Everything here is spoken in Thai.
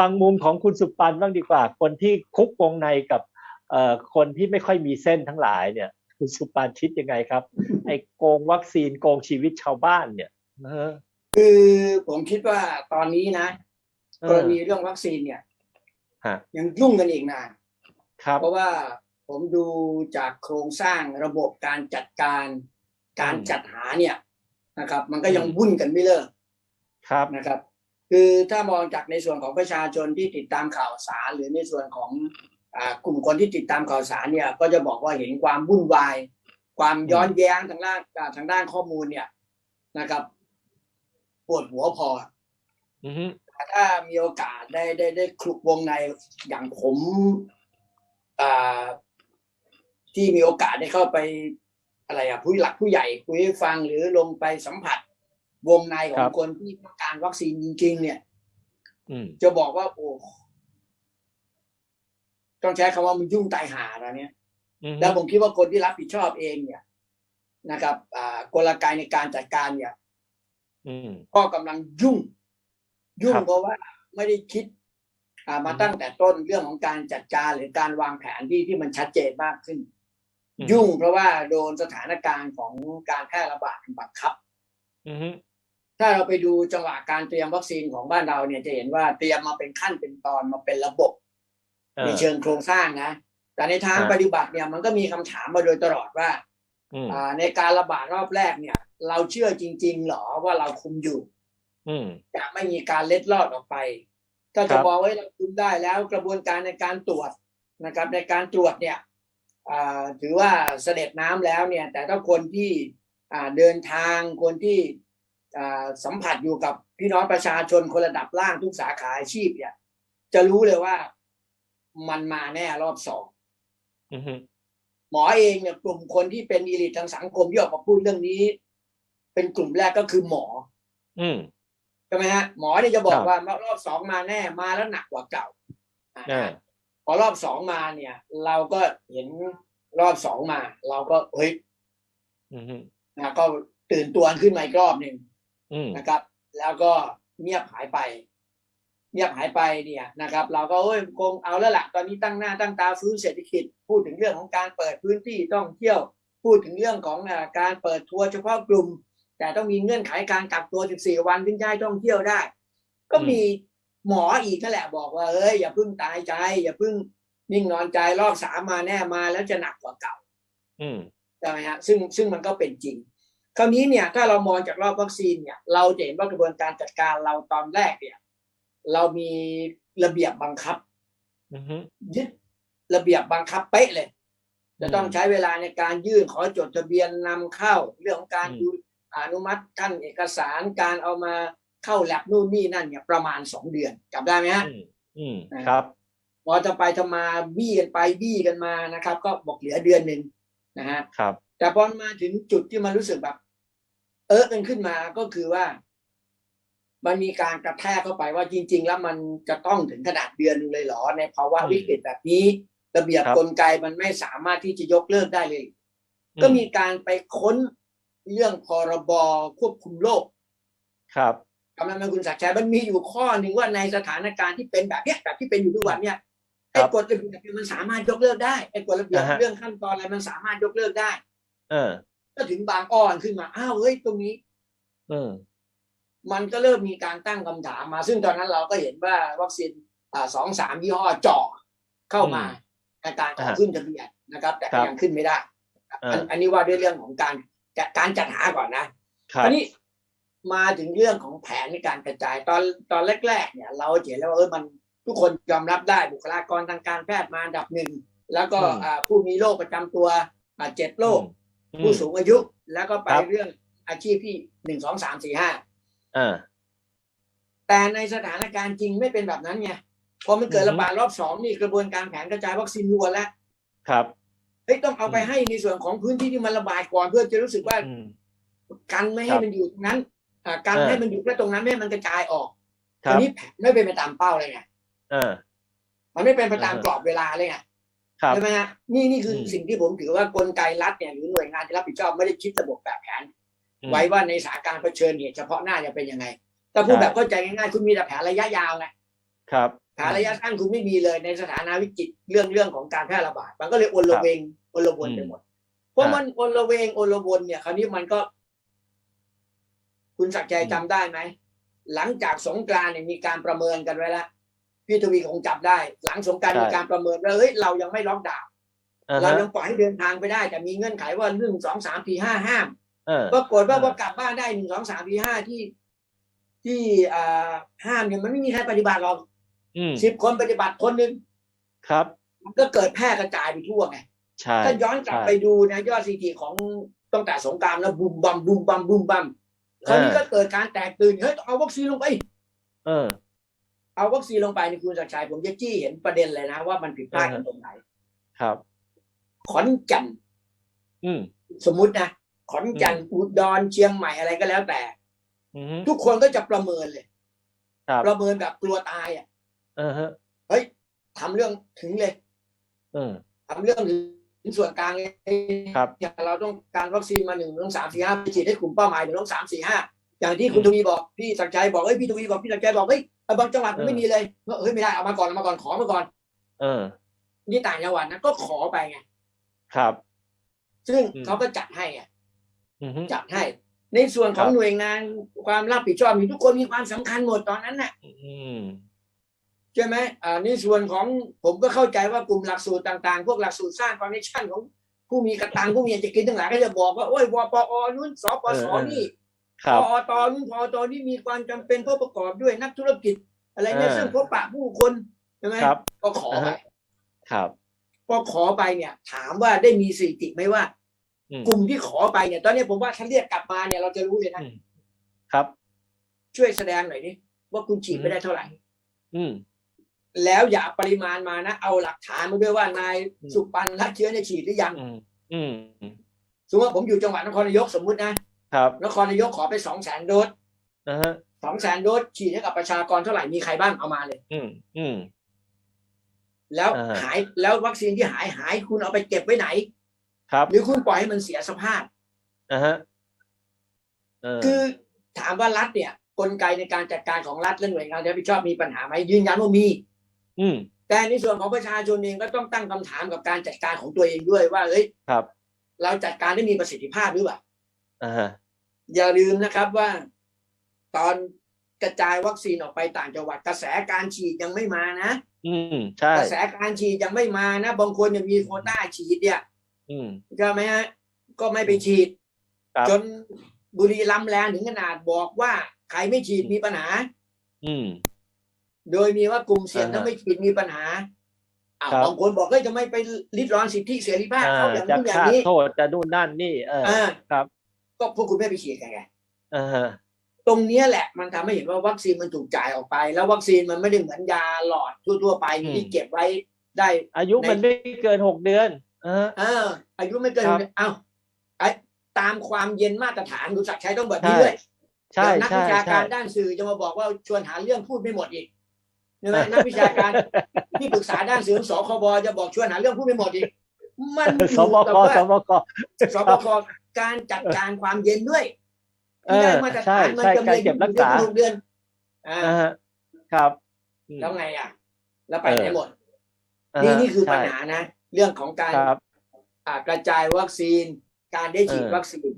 ฟังมุมของคุณสุปันบ้างดีกว่า คนที่คุกวงในกับเอ่อคนที่ไม่ค่อยมีเส้นทั้งหลายเนี่ยคุณสุปันคิดยังไงครับ ไอ้โกงวัคซีนโกงชีวิตชาวบ้านเนี่ยเออคือผมคิดว่าตอนนี้นะเอกรอณีเรื่องวัคซีนเนี่ยฮะยังยุ่งกันอีกนานครับเพราะว่าผมดูจากโครงสร้างระบบการจัดการการจัดหาเนี่ยนะครับ มันก็ยังวุ่นกันไม่เลิกครับนะครับ คือถ้ามองจากในส่วนของประชาชนที่ติดตามข่าวสาร หรือในส่วนของอ่ากลุ่มคนที่ติดตามข่าวสารเนี่ยก็จะบอกว่าเห็นความวุ่นวาย ความย้อนแย้งทางด้านอ่าทางด้านข้อมูลเนี่ยนะครับปวดหัวพออือฮึถ้ามีโอกาสได้ได้ได้คลุกวงในอย่างผมอ่าที่มีโอกาสได้เข้าไปอะไรอะผู้หลักผู้ใหญ่คุยให้ฟังหรือลงไปสัมผัส วงในของคนที่ต้องการวัคซีนจริง ๆ เนี่ยอืมจะบอกว่า โอ้ต้องใช้คำว่ามันยุ่งตายหาแล้วเนี่ยอือฮึแล้วผมคิดว่าคนที่รับผิดชอบเองเนี่ยนะครับอ่ากลไกในการจัดการเนี่ยอืมก็กำลังยุ่ง ยุ่งครับเพราะว่าไม่ได้คิดอ่ามาอืมตั้งแต่ต้นเรื่องของการจัดการหรือการวางแผนที่ที่มันชัดเจนมากขึ้นอืมยุ่งเพราะว่าโดนสถานการณ์ของการแพร่ระบาดบังคับอือฮึ ถ้าเราไปดูจังหวะการเตรียมวัคซีนของบ้านเราเนี่ยจะเห็นว่าเตรียมมาเป็นขั้นเป็นตอนมาเป็นระบบเอในอเชิงโครงสร้างนะ แต่ในทางฮะปฏิบัติเนี่ยมันก็มีคำถามมาโดยตลอดว่าอืมอ่าในการระบาดรอบแรกเนี่ย เราเชื่อจริง ๆ หรอว่าเราคุมอยู่อืมจะไม่มีการเล็ดลอดออกไปถ้าครัจะบบอกว่าเราคุมได้แล้วกระบวนการในการตรวจนะครับ ในการตรวจเนี่ยอ่าถือว่าเสด็จน้ำแล้วเนี่ย แต่ถ้าคนที่อ่าเดินทางคนที่อ่า สัมผัสอยู่กับพี่น้องประชาชนคนระดับล่างทุกสาขาอาชีพเนี่ย จะรู้เลยว่ามันมาแน่รอบสองอือฮึหมอเองเนี่ยกลุ่มคนที่เป็นอีลิททางสังคมที่ออกมาพูดเรื่องนี้ เป็นกลุ่มแรกก็คือหมอ อืมใช่ไหมฮะหมอเนี่ยจะบอคกรับว่ารอบสองมาแน่มาแล้วหนักกว่าเก่าอ่าอ่าพอรอบสองมาเนี่ย เราก็เห็นรอบสองมา เราก็เฮ้ยอือฮึนะก็ตื่นตัวขึ้นมาอีกรอบหนึ่งอืม นะครับ แล้วก็เงียบหายไป เงียบหายไปเนี่ยนะครับ เราก็เอ้ยคงเอาแล้วล่ะตอนนี้ตั้งหน้าตั้งตาฟื้นเศรษฐกิจ พูดถึงเรื่องของการเปิดพื้นที่ท่องเที่ยว พูดถึงเรื่องของอาการเปิดทัวร์เฉพาะกลุ่ม แต่ต้องมีเงื่อนไขการกักตัว 14 วันถึงจะให้ท่องเที่ยวได้ ก็มีหมออีกนั่นแหละบอกว่าเอ้ยอย่าเพิ่งตายใจ อย่าเพิ่งนิ่งนอนใจรอบสามมาแน่มาแล้วจะหนักกว่าเก่า อืมใช่ไหมฮะซึ่งซึ่งมันก็เป็นจริง คราวนี้เนี่ยถ้าเรามองจากรอบวัคซีนเนี่ย เราจะเห็นว่ากระบวนการจัดการเราตอนแรกเนี่ย เรามีระเบียบบังคับอือฮึยึดระเบียบบังคับเป๊ะเลย จะต้องใช้เวลาในการยื่นขอจดทะเบียนนำเข้าเรื่องของการอืมดูอนุมัติขั้นเอกสารการเอามาเข้าแลบนู่นนี่นั่นเนี่ยประมาณสองเดือนจำได้ไหมฮะอืมอืมครับพอจะไปทำมาบี้กันไปบี้กันมานะครับ ก็บอกเหลือเดือนหนึ่ง นะฮะครับ แต่พอมาถึงจุดที่มันรู้สึกแบบ เออกันขึ้นมาก็คือว่า มันมีการกระแทกเข้าไปว่าจริง ๆ แล้วมันจะต้องถึงขนาดเดือนหนึงเลยเหรอในภาวะอืมวิกฤตแบบนี้ ระเบียบครับกลไกมันไม่สามารถที่จะยกเลิกได้เลย ก็มีการไปค้นเรื่องพรบควบคุมโรคครับกำลังมาคุณศักดิ์ชัยมันมีอยู่ข้อหนึ่งว่าในสถานการณ์ที่เป็นแบบเนี้ยแบบที่เป็นอยู่ทุกวันเนี่ยครั ไอ้บกฎระเบียบเนี่ยมันสามารถยกเลิกได้ไอ้กฎระเบียบอ่าฮะเรื่องขั้นตอนอะไรมันสามารถยกเลิกได้ เออ ก็ถึงบางอ้อนขึ้นมาอ้าวเฮ้ยตรงนี้ เออ มันก็เริ่มมีการตั้งคำถามมา ซึ่งตอนนั้นเราก็เห็นว่าวัคซีนอ่าสองสามยี่ห้อเจาะเข้ามาในการขออ่าขึ้นทะเบียนนะครับ แต่ครัก็บยังขึ้นไม่ได้ครับอ่าอันอันนี้ว่าด้วยเรื่องของการจัดการจัดหาก่อนนะครับอันนี้มาถึงเรื่องของแผนในการกระจายตอนตอนแรก ๆ เนี่ย เราเห็นแล้วว่าเออมัน ทุกคนยอมรับได้บุคลากรทางการแพทย์มาอันดับหนึ่งแล้วก็อืมอ่าผู้มีโรคประจำตัวอ่าเจ็ดโรคอืมผู้สูงอายุแล้วก็ไปครับเรื่องอาชีพที่หนึ่งสองสามสี่ห้าเออแต่ในสถานการณ์จริงไม่เป็นแบบนั้นไงพอมันเกิดอือฮึระบาดรอบสองนี่กระบวนการแผนกระจายวัคซีนรวนแล้วครับเฮ้ยต้องเอาไปอืมให้ในส่วนของพื้นที่ที่มันระบาดก่อนเพื่อจะรู้สึกว่าอืมกันไม่คให้รับมันอยู่ตรงนั้นอ่ากันเออให้มันอยู่แค่ตรงนั้นไม่ให้มันกระจายออกคอัรับนี้แผนไม่เป็นไปตามเป้าเลยไงเออมันไม่เป็นไปตามเออกรอบเวลาเลยไงครับใช่ไหมฮะนี่นี่คืออมสิ่งที่ผมถือว่ากลไกรัฐเนี่ยหรือหน่วยงานที่รับผิดชอบไม่ได้คิดระบบแบบแผนอืมไว้ว่าในสถานการณ์เผชิญเหตุเฉพาะหน้าจะเป็นยังไงถ้าพูดใช่แบบเข้าใจง่ายๆคุณมีแต่แผนระยะยาวไงครับแผหาระยะสั้นคุณไม่มีเลยในสถานะวิกฤตเรื่องเรื่องของการแพร่ระบาดมันก็เลยอนละเวงอนละวนไปหมดเพราะมันอนละเวงอนละวนเนี่ยคราวนี้มันก็ คุณสักดิ์ใจจำได้ไหมหลังจากสงกรานต์เนี่ยมีการประเมินกันไว้แล้ว พี่ทวีคงจับได้ หลังสงกรานต์ใช่มีการประเมินว่าเฮ้ยเรายังไม่ล็อกดาวน์อ่าเราฮะยังปล่อยให้เดินทางไปได้ แต่มีเงื่อนไขว่าหนึ่งสองสามสี่ห้าห้ามเออปรากฏว่าเออพอกลับบ้านได้หนึ่งสองสามสี่ห้าที่ ที่อ่าห้ามเนี่ยมันไม่มีใครปฏิบัติหรอกอืมสิบคนปฏิบัติคนหนึ่งครับ มันก็เกิดแพร่กระจายไปทั่วไงใช่ถ้าย้อนกลับใช่ไปดูนะยอดซีทีของตั้งแต่สงกรามแล้วบุมบัมบุมบัมบุมบัมคราวนี้เออก็เกิดการแตกตื่นเฮ้ยต้องเอาวัคซีนลงไป เออ เอาวัคซีนลงไปในคุณสักดิ์ชัยผมจะจี้เห็นประเด็นเลยนะ ว่ามันผิดพลาดกันตรงไหน ครับ ขอนแก่นอืมสมมุตินะขอนแก่นอุดรเชียงใหม่อะไรก็แล้วแต่อืมทุกคนก็จะประเมินเลยครับประเมินแบบกลัวตายอะเออฮะเฮ้ยทำเรื่องถึงเลยเออทำเรื่องถึงส่วนกลางเลยครับเนี่ยเราต้องการวัคซีนมาหนึ่งต้องสามสี่ห้าไปฉีดให้กลุ่มเป้าหมายหนึ่งต้องสามสี่ห้าอย่างที่คุณทวีบอกพี่สักดิ์ชัยบอกเฮ้ยพี่ทวีบอกพี่สักดิ์ชัยบอกเฮ้ยเอา บางจังหวัดมันไม่มีเลยเฮ้ยไม่ได้เอามาก่อนเอามาก่อนขอมาก่อน เออ นี่ต่างจังหวัดนะก็ขอไปไงครับ ซึ่งอืมเขาก็จัดให้ไงอืมฮึจัดให้ ในส่วนของครับหน่วยงานความรับผิดชอบมีทุกคนมีความสำคัญหมดตอนนั้นน่ะอืมใช่ไหมอ่าในส่วนของผมก็เข้าใจว่ากลุ่มหลักสูตรต่างๆ พวกหลักสูตรสร้างคอนเนคชั่นของผู้มีกระตังผู้มีจะกินทั้งหลายก็จะบอกว่าโอ้ยวปอนู้นสปสนี่ครั พบอตนู้นพอตนี่มีความจำเป็นเพราะประกอบด้วยนักธุรกิจ อะไรเนี่ยเออซึ่งพบปะผู้คนใช่ไหมครับก็ขอไปอ่าฮะครับพอขอไปเนี่ย ถามว่าได้มีสถิติไหมว่าอืมกลุ่มที่ขอไปเนี่ย ตอนนี้ผมว่าถ้าเรียกกลับมาเนี่ยเราจะรู้เลยนะอืมครับ ช่วยแสดงหน่อยดิว่าคุณฉีดไปได้เท่าไหร่ อืมแล้วอย่าปริมาณมานะเอาหลักฐานมาด้วยว่านายอืมสุปันรักเชื้อในยฉีดหรือยังอืมอืมอืมสมมติว่าผมอยู่จังหวัดนครนายกสมมุตินะ ครับนครนายกขอไปสองแสนโดสอ่าฮะสองแสนโดสฉีดให้กับประชากรเท่าไหร่มีใครบ้างเอามาเลย อืมอืมแล้วอ่าฮะหายแล้ววัคซีนที่หายหายคุณเอาไปเก็บไว้ไหน ครับ หรือคุณปล่อยให้มันเสียสภาพอ่าฮะเออคือถามว่ารัฐเนี่ยกลไกในการจัดการของรัฐและหน่วยงานที่รับผิดชอบมีปัญหาไหมยืนยันว่ามี อืมแต่ในส่วนของประชาชนเองก็ต้องตั้งคำถามกับการจัดการของตัวเองด้วยว่าเอ้ยครับ เราจัดการได้มีประสิทธิภาพหรือเปล่า อ่าฮะอย่าลืมนะครับว่า ตอนกระจายวัคซีนออกไปต่างจังหวัด กระแสการฉีดยังไม่มานะ อืมใช่กระแสการฉีดยังไม่มานะบางคนยังมีโควต้าฉีดเนี่ย อืมใช่ไหมฮะก็ไม่ไปฉีดครับจนบุรีรัมย์แลนด์ถึงขนาดบอกว่าใครไม่ฉีดมีปัญหา อืม โดยมีว่ากลุ่มเสี่ยงอ่าฮะถ้าไม่ฉีดมีปัญหาอ้าวครับบางคนบอกเฮ้ยจะไม่ไปริดรอนสิทธิเสรีภาพอ่าเขาอย่างจะนู้นอย่างฆ่านี้โทษจะนู่นนั่นนี่ เอออ่าครับ ก็พวกคุณไม่ไปฉีดกันไงอ่าฮะตรงเนี้ยแหละมันทำให้เห็นว่าวัคซีนมันถูกจ่ายออกไป แล้ววัคซีนมันไม่ได้เหมือนยาหลอดทั่วๆไปที่เก็บไว้ได้ อายุมันไม่เกินหกเดือนอ่าฮะเออ อายุไม่เกินครับเอ้าไอ้ตามความเย็นมาตรฐานคุณศักดิ์ชัยต้องแบบนี้ใช่ด้วยใช่เดี๋ยวนักใช่วิชาใช่การด้านสื่อจะมาบอกว่าชวนหาเรื่องพูดไม่หมดอีกใช่ไหมนักวิชาการที่ปรึกษาด้านสื่อสคบจะบอกชวนหาเรื่องพูดไม่หมดอีกมันอสยู่บกับกว่าสบกสบค การจัดการความเย็นด้วยเออที่ได้มาตรฐานมันใช่จะใช่การเก็บรักษาหกเดือนอ่าอ่าฮะครับอืมแล้วไงอะ แล้วไปเออไหนหมดานี่ฮะนี่คือใช่ปัญหานะ เรื่องของการครับอ่ากระจายวัคซีน การได้ฉีดเออวัคซีน